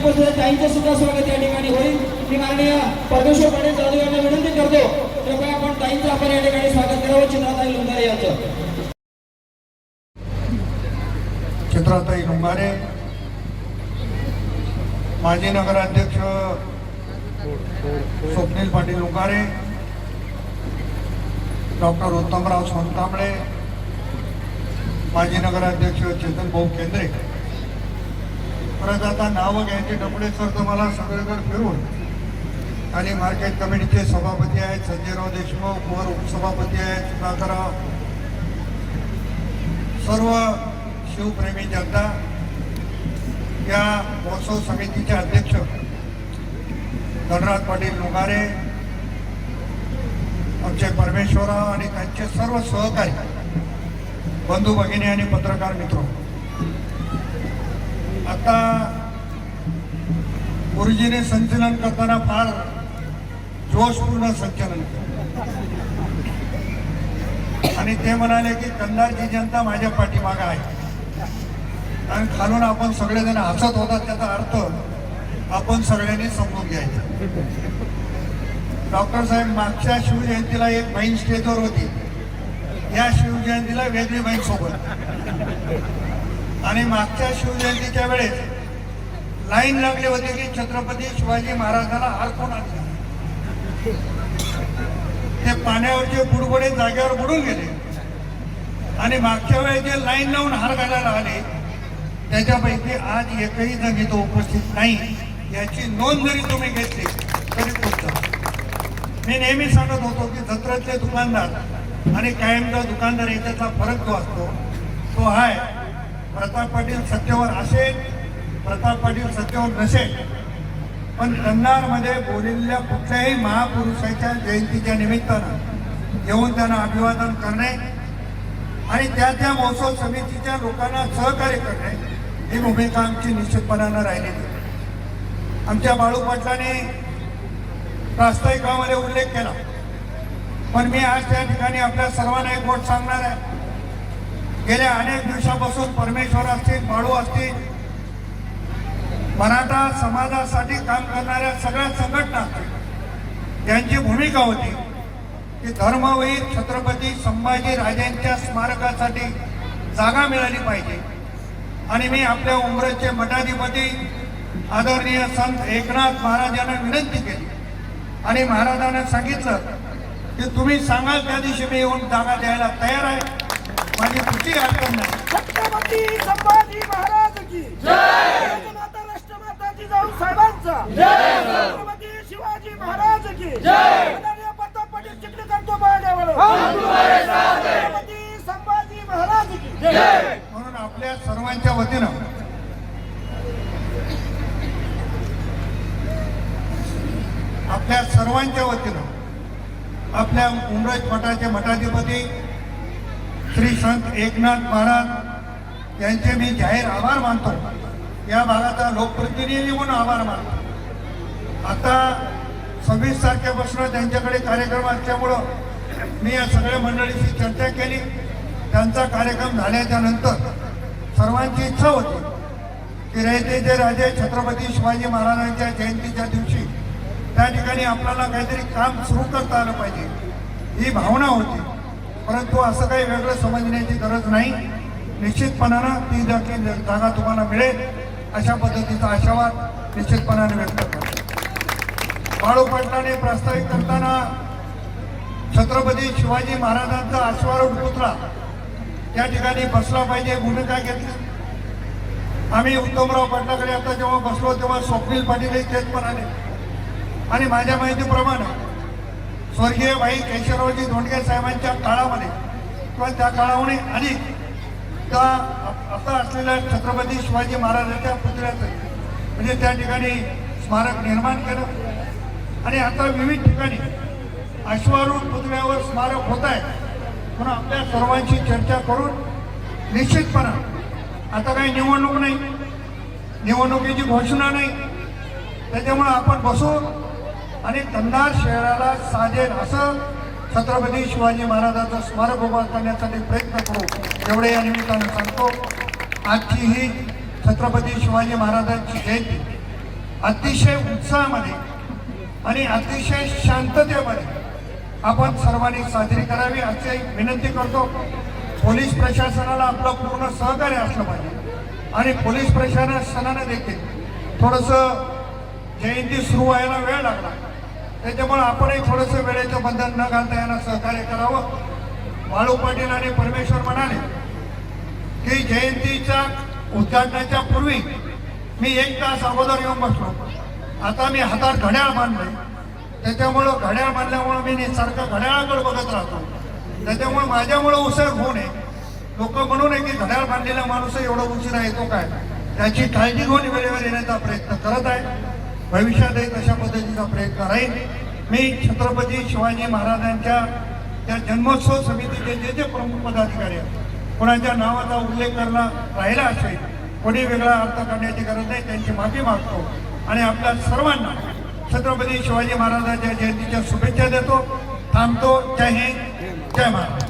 उपस्थित आहेत, त्यांचं सुद्धा स्वागत या ठिकाणी होईल. मी माननीय परमेश्वर पाटील जाधव यांना विनंती करतो. कृपया आपण ताईंचं आपण या ठिकाणी स्वागत करावं चित्राताई लुंगारे यांचं. चित्राताई लुंगारे माजी नगराध्यक्ष स्वप्नील पाटील लुंगारे डॉक्टर उत्तमराव सोनकांबळे माजी नगराध्यक्ष चेतन भाऊ केंद्रे. परत आता नावं घ्यायचे डबडे सर तुम्हाला सगळीकडे फिरून. आणि मार्केट कमिटीचे सभापती आहेत संजयराव देशमुख वर उपसभापती आहेत सुधाकरराव. सर्व शिवप्रेमी जनता या महोत्सव समितीचे अध्यक्ष धनराज पाटील लुगारे आमचे परमेश्वरराव आणि त्यांचे सर्व सहकारी बंधू भगिनी आणि पत्रकार मित्र. आता गुरुजीने संचलन करताना फार जोशपूर्ण संचलन केलं. आणि ते म्हणाले की कंधारची जनता माझ्या पाठीमागं आहे. आणि खालून आपण सगळेजण हसत होतात त्याचा अर्थ आपण सगळ्यांनी समजून घ्यायचा. डॉक्टर साहेब मागच्या शिवजयंतीला एक बहीण स्टेजवर होती. या शिवजयंतीला वेगळी बहीण सोबत. आणि मागच्या शिवजयंतीच्या वेळेस लाईन लागली होती की छत्रपती शिवाजी महाराजांना हार कोण आणला. ते पाण्यावरचे बुडबुडे जागेवर बुडून गेले. आणि मागच्या वेळेस जे लाईन लावून हार घालायला आले त्याच्यापैकी आज एकही जण इथं उपस्थित नाही याची नोंद जरी तुम्ही घेतली तरी पुस्तक मी नेहमी सांगत होतो की जत्रातले दुकानदार आणि कायमचा दुकानदार याच्यातला फरक जो असतो तो आहे प्रताप पाटील सत्तेवर असेल प्रताप पाटील सत्तेवर नसेल. पण कन्नारमध्ये बोललेल्या कुठल्याही महापुरुषाच्या जयंतीच्या निमित्तानं येऊन त्यांना अभिवादन करणे आणि त्या त्या महोत्सव समितीच्या लोकांना सहकार्य करणे ही भूमिका आमची निश्चितपणानं राहिलेली आमच्या बाळू पाटलाने प्रास्ताविकामध्ये उल्लेख केला. पण मी आज त्या ठिकाणी आपल्या सर्वांना एक गोष्ट सांगणार आहे. गेल्या अनेक दिवसापासून परमेश्वर असतील बाळू असतील मराठा समाजासाठी काम करणाऱ्या सगळ्या संघटना असतील त्यांची भूमिका होती. की धर्मवीर छत्रपती संभाजी राजांच्या स्मारकासाठी जागा मिळाली पाहिजे. आणि मी आपल्या उमरेचे मठाधिपती आदरणीय संत एकनाथ महाराजांना विनंती केली. आणि महाराजांना सांगितलं की तुम्ही सांगाल त्या दिवशी मी येऊन जागा द्यायला तयार आहे. माझी कुठली नाही छत्रपती संभाजी महाराज की राजमाता राष्ट्रमाता जिजाऊ साहेबांचा. छत्रपती शिवाजी महाराज की आदरणीय प्रताप पाटील चिखलीकर तो बाळगावर छत्रपती संभाजी महाराज की म्हणून आपल्या सर्वांच्या वतीनं आपल्या सर्वांच्या वतीनं आपल्या उमरज मठाचे मठाधिपती श्री संत एकनाथ महाराज यांचे मी जाहीर आभार मानतो. या भागाचा लोकप्रतिनिधी म्हणून आभार मानतो. आता सव्वीस तारखेपासून त्यांच्याकडे कार्यक्रम असल्यामुळं मी या सगळ्या मंडळीशी चर्चा केली. त्यांचा कार्यक्रम झाल्याच्यानंतर सर्वांची इच्छा होती की रयतेचे राजे छत्रपती शिवाजी महाराजांच्या जयंतीच्या दिवशी त्या ठिकाणी आपल्याला काहीतरी काम सुरू करता आलं पाहिजे. ही भावना होती. परंतु असं काही वेगळं समजण्याची गरज नाही. निश्चितपणानं ती देखील जागा तुम्हाला मिळेल. अशा पद्धतीचा आशावाद निश्चितपणाने व्यक्त करतो. बाळू पाटलाने प्रस्तावित करताना छत्रपती शिवाजी महाराजांचा अश्वारूढ पुतळा त्या ठिकाणी बसला पाहिजे भूमिका घेतली. आम्ही उत्तमराव पाटलाकडे आता जेव्हा बसलो तेव्हा स्वप्नील पाटीलही तेच म्हणाले. आणि माझ्या माहितीप्रमाणे स्वर्गीय भाई केशवरावजी धोंडगे साहेबांच्या काळामध्ये किंवा त्या काळाहून अधिक त्या आता असलेल्या छत्रपती शिवाजी महाराजांच्या पुतळ्याचं म्हणजे त्या ठिकाणी स्मारक निर्माण केलं. आणि आता विविध ठिकाणी अश्वारूढ पुतळ्यावर स्मारक होत आहे. म्हणून आपल्या सर्वांशी चर्चा करून निश्चितपणा आता काही निवडणूक नाही. निवडणुकीची घोषणा नाही. त्याच्यामुळं आपण बसू आणि त्यांना शहराला साजेल असं छत्रपती शिवाजी महाराजांचं स्मारक उभा करण्यासाठी प्रयत्न करू एवढे या निमित्तानं सांगतो. आजची ही छत्रपती शिवाजी महाराजांची जयंती अतिशय उत्साहामध्ये आणि अतिशय शांततेमध्ये आपण सर्वांनी साजरी करावी असे विनंती करतो. पोलीस प्रशासनाला आपलं पूर्ण सहकार्य असलं पाहिजे. आणि पोलीस प्रशासनानं देखील थोडंसं जयंती सुरू व्हायला वेळ लागला. त्याच्यामुळे आपणही थोडंसं वेळेचं बंधन न घालता यांना सहकार्य करावं. बाळू पाटील आणि परमेश्वर म्हणाले की जयंतीच्या उद्घाटनाच्या पूर्वी मी एक तास अगोदर येऊन बसलो. आता मी हातात घड्याळ मानले त्याच्यामुळं घड्याळ बांधल्यामुळं मी सारखं घड्याळाकडे बघत राहतो. त्याच्यामुळे माझ्यामुळं उसर होऊ नये. लोक म्हणू नये की घड्याळ बांधलेला माणूस एवढा उशिरा येतो काय? त्याची काळजी घेऊन वेळेवर येण्याचा प्रयत्न करत आहे. भविष्यातही तशा पद्धतीचा प्रयत्न राहील. मी छत्रपती शिवाजी महाराजांच्या त्या जन्मोत्सव समितीचे जे जे प्रमुख पदाधिकारी आहेत कोणाच्या नावाचा उल्लेख करणं राहिला असेल कोणी वेगळा अर्थ करण्याची गरज नाही त्यांची माफी मागतो. आणि आपल्या सर्वांना छत्रपती शिवाजी महाराजांच्या जयंतीच्या शुभेच्छा देतो. थांबतो. जय हिंद. जय महाराज.